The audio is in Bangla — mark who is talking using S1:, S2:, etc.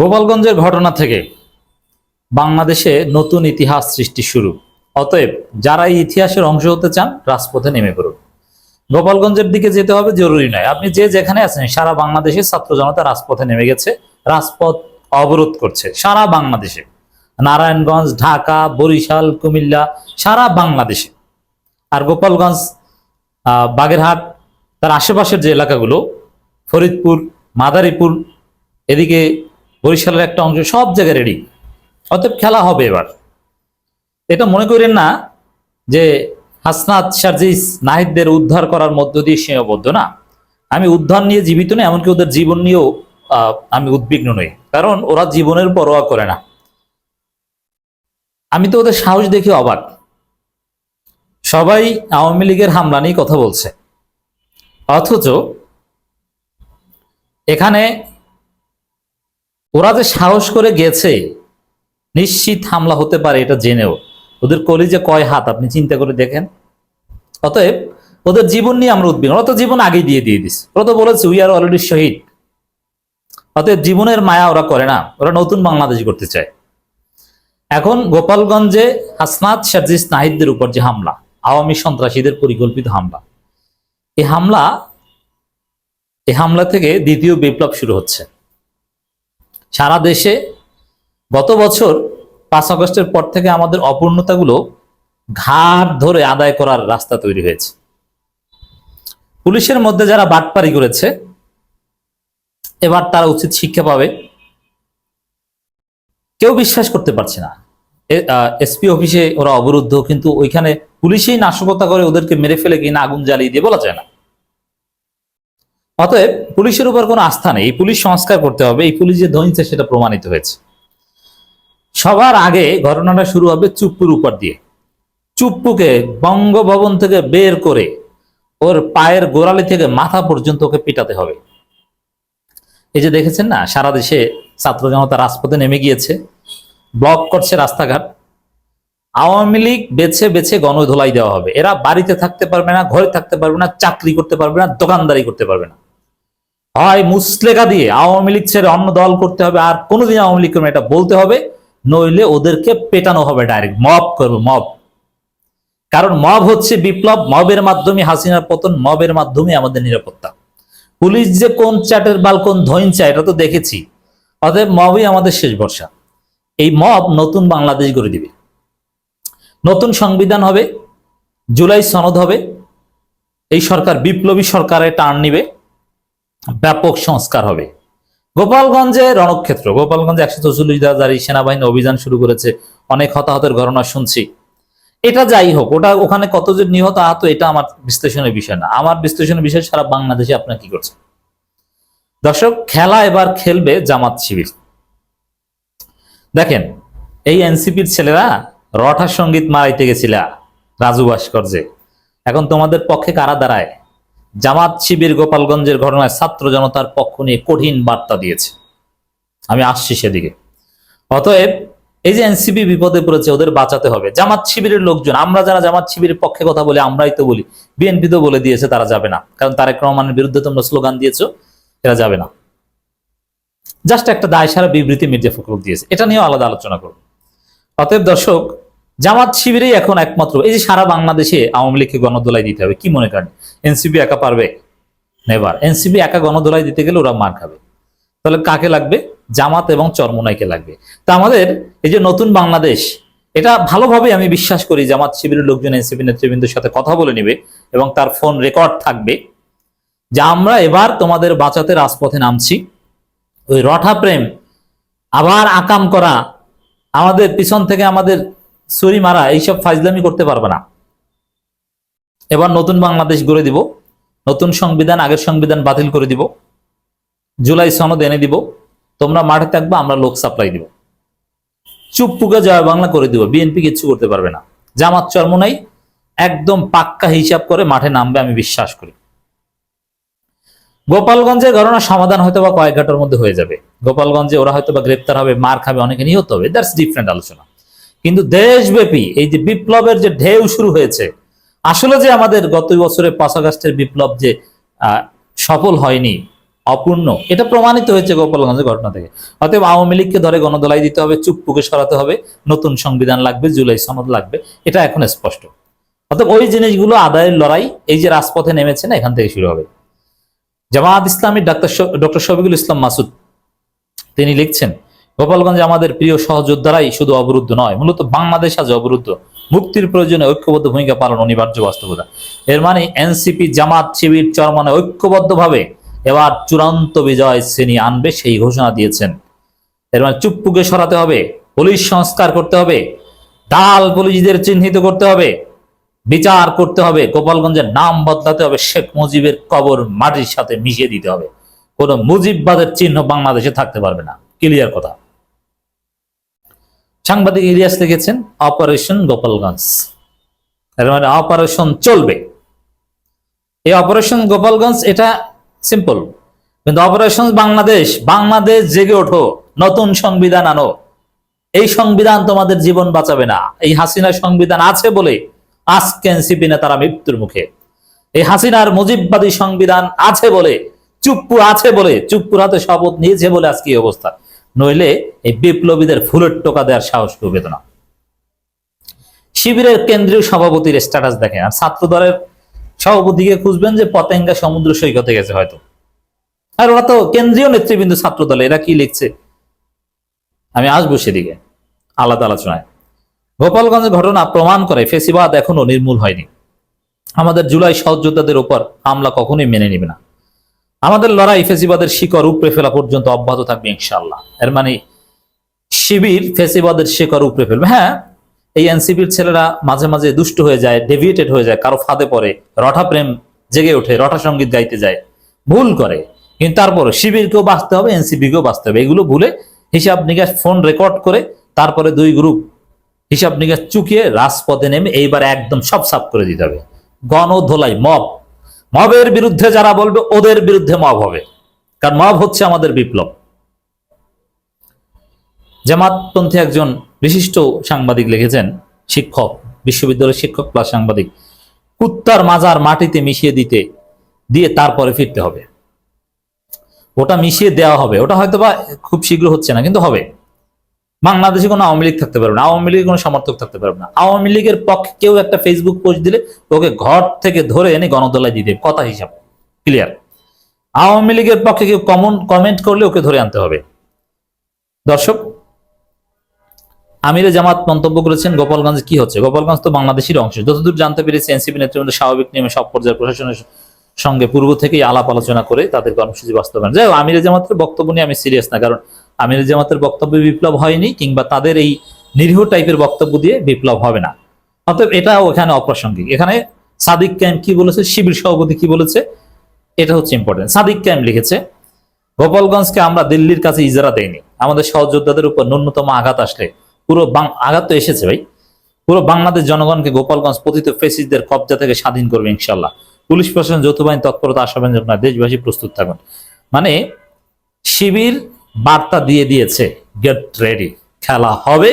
S1: গোপালগঞ্জের ঘটনা থেকে বাংলাদেশে নতুন ইতিহাস সৃষ্টি শুরু। অতএব যারা এই ইতিহাসের অংশ হতে চান, রাজপথে নেমে পড়ুন। গোপালগঞ্জের দিকে যেতে হবে, জরুরি নয়। আপনি যে যেখানে আছেন, সারা বাংলাদেশে ছাত্র জনতা রাজপথে নেমে গেছে, রাজপথ অবরোধ করছে, সারা বাংলাদেশে। নারায়ণগঞ্জ, ঢাকা, বরিশাল, কুমিল্লা, সারা বাংলাদেশে। আর গোপালগঞ্জ বাগেরহাট, তার আশেপাশের যে এলাকাগুলো, ফরিদপুর, মাদারীপুর, এদিকে বরিশালের একটা অংশ সব জায়গায় রেডি অতএব খেলা হবে এবার। এটা মনে করেন না যে হাসনাত, সার্জিস, নাহিদদের উদ্ধার করার মধ্য দিয়ে সীমাবদ্ধ না। আমি উদ্ধার নিয়ে জীবিত নই, এমনকি ওদের জীবন নিয়েও আমি উদ্বিগ্ন নই। কারণ ওরা জীবনের পরোয়া করে না। আমি তো ওদের সাহস দেখে অবাক। সবাই আওয়ামী লীগের হামলা নিয়ে কথা বলছে। অথচ এখানে ওরা যে সাহস করে গেছে, নিশ্চিত হামলা হতে পারে এটা জেনেও। ওদের কলিজে কয় হাত, আপনি চিন্তা করে দেখেন। অতএব ওদের জীবন নিয়ে আমরা উদ্বিগ্ন। ওরা তো জীবন আগেই দিয়ে দিয়ে দিস ওরা তো বলেছে উই আর অলরেডি শহীদ অতএব জীবনের মায়া ওরা করে না। ওরা নতুন বাংলাদেশ করতে চায়। এখন গোপালগঞ্জে হাসনাত শারজিস নাহিদদের উপর যে হামলা, আওয়ামী সন্ত্রাসীদের পরিকল্পিত হামলা এই হামলা এই হামলা থেকে দ্বিতীয় বিপ্লব শুরু হচ্ছে। সারা দেশে গত বছর পাঁচ আগস্টের পর থেকে আমাদের অপূর্ণতাগুলো ঘাট ধরে আদায় করার রাস্তা তৈরি হয়েছে। পুলিশের মধ্যে যারা বাটপারি করেছে, এবার তারা উচিত শিক্ষা পাবে। কেউ বিশ্বাস করতে পারছে না। এসপি অফিসে ওরা অবরুদ্ধ, কিন্তু ওইখানে পুলিশেই নাশকতা করে ওদেরকে মেরে ফেলে কিনা আগুন জ্বালিয়ে দিয়ে বলা যায় না। অতএব পুলিশের উপর কোনো আস্থা নেই। এই পুলিশ সংস্কার করতে হবে। এই পুলিশ যে ধৈর্য সেটা প্রমাণিত হয়েছে। সবার আগে ঘটনাটা শুরু হবে চুপ্পুর উপর দিয়ে। চুপ্পুকে বঙ্গভবন থেকে বের করে ওর পায়ের গোড়ালি থেকে মাথা পর্যন্ত ওকে পিটাতে হবে। এই যে দেখেছেন না, সারা দেশে ছাত্র জনতা রাজপথে নেমে গিয়েছে। ব্লক করছে রাস্তাঘাট। আওয়ামী লীগ বেছে বেছে গণধোলাই দেওয়া হবে। এরা বাড়িতে থাকতে পারবে না, ঘরে থাকতে পারবে না, চাকরি করতে পারবে না, দোকানদারি করতে পারবে না। হয় মুসলেখা দিয়ে আওয়ামী লীগ ছেড়ে অন্য দল করতে হবে, আর কোনোদিন আওয়ামী লীগ এটা বলতে হবে, নইলে ওদেরকে পেটানো হবে ডাইরেক্ট মব করবে মব কারণ মব হচ্ছে বিপ্লব মবের মাধ্যমে হাসিনার পতন মবের মাধ্যমে আমাদের নিরাপত্তা। পুলিশ যে কোন চ্যাটের বাল কোন ধৈঞ্চা এটা তো দেখেছি। অতএব মবই আমাদের শেষ ভরসা। এই মব নতুন বাংলাদেশ গড়ে দিবে। নতুন সংবিধান হবে, জুলাই সনদ হবে, এই সরকার, বিপ্লবী সরকারে টার্ন নিবে। ব্যাপক সংস্কার হবে। গোপালগঞ্জে রণক্ষেত্র, গোপালগঞ্জে একশো চৌচল্লিশ হাজার সেনাবাহিনী অভিযান শুরু করেছে। অনেক হতাহতের ঘটনা শুনছি। এটা যাই হোক, ওটা ওখানে কতজন নিহত আহত, এটা আমার বিশ্লেষণের বিষয় না। আমার বিশ্লেষণের বিষয়, সারা বাংলাদেশে আপনার কি করছে দর্শক, খেলা এবার খেলবে জামাত শিবির। দেখেন, এই এনসিপির ছেলেরা রঠা সংগীত মারাইতে গেছিলা রাজু ভাস্কর্যে। এখন তোমাদের পক্ষে কারা দাঁড়ায়? জামাত শিবির গোপালগঞ্জের ঘটনায় ছাত্র জনতার পক্ষ নিয়ে কঠিন বার্তা দিয়েছে। আমি আসছি সেদিকে। অতএব এই যে এনসিপি বিপদে পড়েছে, ওদের বাঁচাতে হবে। জামাত শিবিরের লোকজন, আমরা যারা জামাত শিবিরের পক্ষে কথা বলি, আমরাই তো বলি। বিএনপি তো বলে দিয়েছে, তারা যাবে না। কারণ তারেক রহমানের বিরুদ্ধে তোমরা স্লোগান দিয়েছ, এরা যাবে না। জাস্ট একটা দায় সারা বিবৃতি মির্জা ফখরুল দিয়েছে। এটা নিয়েও আলাদা আলোচনা করব। অতএব দর্শক জামাত শিবিরেই এখন একমাত্র, এই যে সারা বাংলাদেশে আওয়ামী লীগকে গণদোলাই দিতে হবে, কি মনে করেন? এনসিপি একা পারবে? নেবার এনসিপি একা গণদোলাই দিতে গেলে ওরা মার খাবে। তাহলে কাকে লাগবে? জামাত এবং চরমনাইকে লাগবে। তা আমাদের এই যে নতুন বাংলাদেশ, এটা ভালোভাবে আমি বিশ্বাস করি, জামাত শিবিরের লোকজন, এনসিপি নেতৃবৃন্দের সাথে কথা বলে নিবে এবং তার ফোন রেকর্ড থাকবে। যা আমরা এবার তোমাদের বাঁচাতে রাজপথে নামছি। ওই রঠা প্রেম, আবার আকাম করা, আমাদের পিছন থেকে আমাদের ছুরি মারা এইসব ফাইজলামি করতে পারবে না। এবার নতুন বাংলাদেশ গড়ে দিব, নতুন সংবিধান, আগের সংবিধান বাতিল করে দিব, জুলাই সনদ এনে দিব, তোমরা মাঠে থাকবে, আমরা লোক সাপ্লাই দিব। চুপপুকে জয় বাংলা করে দিব, বিএনপি কিচ্ছু করতে পারবে না। জামাত চরমনাই একদম পাক্কা হিসাব করে মাঠে নামবে, আমি বিশ্বাস করি। গোপালগঞ্জের ঘটনার সমাধান হয়তো বা কয়েক ঘাটের মধ্যে হয়ে যাবে। গোপালগঞ্জে ওরা হয়তো বা গ্রেপ্তার হবে, মার খাবে, অনেকে নিহত হবে দ্যাটস ডিফারেন্ট আলোচনা। কিন্তু দেশব্যাপী এই যে বিপ্লবের যে ঢেউ শুরু হয়েছে, আসলে যে আমাদের গত বছরের পাঁচ আগস্টের বিপ্লব যে সফল হয়নি, অপূর্ণ, এটা প্রমাণিত হয়েছে গোপালগঞ্জের ঘটনা থেকে। অতএব আওয়ামী লীগকে ধরে গণদলাই দিতে হবে চুপ্পুকে সরাতে হবে, নতুন সংবিধান লাগবে, জুলাই সনদ লাগবে, এটা এখন স্পষ্ট। অতএব ওই জিনিসগুলো আদায়ের লড়াই, এই যে রাজপথে নেমেছে না এখান থেকে শুরু হবে। জামায়াত ইসলামী ডাক্তার ডক্টর শফিকুল ইসলাম মাসুদ, তিনি লিখছেন গোপালগঞ্জে আমাদের প্রিয় সহযোদ্ধারাই শুধু অবরুদ্ধ নয়, মূলত বাংলাদেশ আজ অবরুদ্ধ। মুক্তির প্রয়োজনে ঐক্যবদ্ধ ভূমিকা পালন অনিবার্য বাস্তবতা। এর মানে এনসিপি জামাত শিবির চরমানে ঐক্যবদ্ধভাবে এবার চূড়ান্ত বিজয় শ্রেণি আনবে সেই ঘোষণা দিয়েছেন। এর মানে চুপ্পুকে সরাতে হবে, পুলিশ সংস্কার করতে হবে ডাল পুলিশদের চিহ্নিত করতে হবে, বিচার করতে হবে, গোপালগঞ্জের নাম বদলাতে হবে, শেখ মুজিবের কবর মাটির সাথে মিশিয়ে দিতে হবে। কোনো মুজিববাদের চিহ্ন বাংলাদেশে থাকতে পারবে না। ক্লিয়ার কথা। সাংবাদিক ইলিয়াস লিখেছেন অপারেশন গোপালগঞ্জ। এর মানে অপারেশন চলবে। এই অপারেশন গোপালগঞ্জ, এটা সিম্পল কিন্তু অপারেশন বাংলাদেশ বাংলাদেশ জেগে ওঠো, নতুন সংবিধান আনো। এই সংবিধান তোমাদের জীবন বাঁচাবে না। এই হাসিনার সংবিধান আছে বলে আজকে এনসিপি নেতারা মৃত্যুর মুখে। এই হাসিনার মুজিববাদী সংবিধান আছে বলে, চুপ্পু আছে বলে, চুপ্পুর হাতে শপথ নিয়েছে বলে আজকে এই অবস্থা। নইলে এই বিপ্লবীদের ফুলের টোকা দেওয়ার সাহস কেউ পেত না। শিবিরের কেন্দ্রীয় সভাপতির স্ট্যাটাস দেখেন। আর ছাত্র দলের সভাপতিকে খুঁজবেন যে পতেঙ্গা সমুদ্র সৈকতে গেছে হয়তো। আর ওরা তো কেন্দ্রীয় নেতৃবৃন্দ ছাত্র দলে এরা কি লিখছে? আমি আসব সেদিকে, আলাদা আলোচনায়। গোপালগঞ্জের ঘটনা প্রমাণ করে ফেসিবাদ এখনও নির্মূল হয়নি। আমাদের জুলাই সহযোদ্ধাদের উপর হামলা কখনোই মেনে নিবে না। আমাদের লড়াই ফেসিবাদের শিকড় উপড়ে ফেলা পর্যন্ত অব্যাহত থাকবে ইনশাল্লাহ এর মানে শিবির ফেসিবাদের শিকড় উপড়ে ফেলবে। হ্যাঁ এই এনসিপির ছেলেরা মাঝে মাঝে দুষ্ট হয়ে যায় ডেভিয়েটেড হয়ে যায়, কারও ফাঁদে পড়ে, রঠা প্রেম জেগে ওঠে, রঠা সংগীত গাইতে যায়, ভুল করে। কিন্তু তারপর শিবিরকেও বাঁচতে হবে, এনসিপিকেও বাঁচতে হবে। এগুলো ভুলে হিসাব নিকাশ ফোন রেকর্ড করে তারপরে দুই গ্রুপ হিসাব নিকাশ চুকিয়ে রাজপথে নেমে এইবার একদম সব সাফ করে দিতে হবে। গণধোলাই, মব। মবের বিরুদ্ধে যারা বলবে, ওদের বিরুদ্ধে মব হবে। কারণ মব হচ্ছে আমাদের বিপ্লব। জামাতপন্থী একজন বিশিষ্ট সাংবাদিক লিখেছেন, শিক্ষক, বিশ্ববিদ্যালয়ের শিক্ষক প্লাস সাংবাদিক, কুত্তার মাজার মাটিতে মিশিয়ে দিতে, দিয়ে তারপরে ফিরতে হবে। ওটা মিশিয়ে দেওয়া হবে। ওটা হয়তো বা খুব শীঘ্র হচ্ছে না, কিন্তু হবে। বাংলাদেশে কোনো আওয়ামী লীগ থাকতে পারবে না আওয়ামী লীগের কোনো সমর্থক থাকতে পারবে না। আওয়ামী লীগের পক্ষে কেউ একটা ফেসবুক পোস্ট দিলে ওকে ঘর থেকে ধরে এনে গণদলায় দিতে। কথা হিসাব ক্লিয়ার আওয়ামী লীগের পক্ষে কেউ কমন কমেন্ট করলে ওকে ধরে আনতে হবে। দর্শক আমিরে জামাত মন্তব্য করেছেন গোপালগঞ্জ কি হচ্ছে? গোপালগঞ্জ তো বাংলাদেশের অংশ। যতদূর জানতে পেরেছি এনসিপি নেতৃবৃন্দ স্বাভাবিক নিয়মে সব পর্যায়ের প্রশাসনের সঙ্গে পূর্ব থেকেই আলাপ আলোচনা করে তাদের কর্মসূচি বাস্তবায়ন। যাই হোক, আমিরে জামাতের বক্তব্য নিয়ে আমি সিরিয়াস না কারণ আমিরে জামাতের বক্তব্যে বিপ্লব হয়নি কিংবা তাদের এই নিরীহ টাইপের বক্তব্য দিয়ে বিপ্লব হবে না। অতএব এটাও এখানে অপ্রাসঙ্গিক। এখানে সাদিক ক্যাম কি বলেছে, শিবির সভাপতি কি বলেছে, এটা হচ্ছে ইম্পর্টেন্ট সাদিক ক্যাম লিখেছে, গোপালগঞ্জকে আমরা দিল্লির কাছে ইজারা দেইনি। আমাদের সহযোদ্ধাদের উপর ন্যূনতম আঘাত আসলে পুরো আঘাত তো এসেছে ভাই। পুরো বাংলাদেশ জনগণকে গোপালগঞ্জ পতিত ফেসিসদের কবজা থেকে স্বাধীন করবে ইনশাল্লাহ পুলিশ প্রশাসন যৌথ বাহিনী তৎপরতা আশাবান দেশবাসী প্রস্তুত থাকুন। মানে শিবির বার্তা দিয়ে দিয়েছে গেট রেডি খেলা হবে।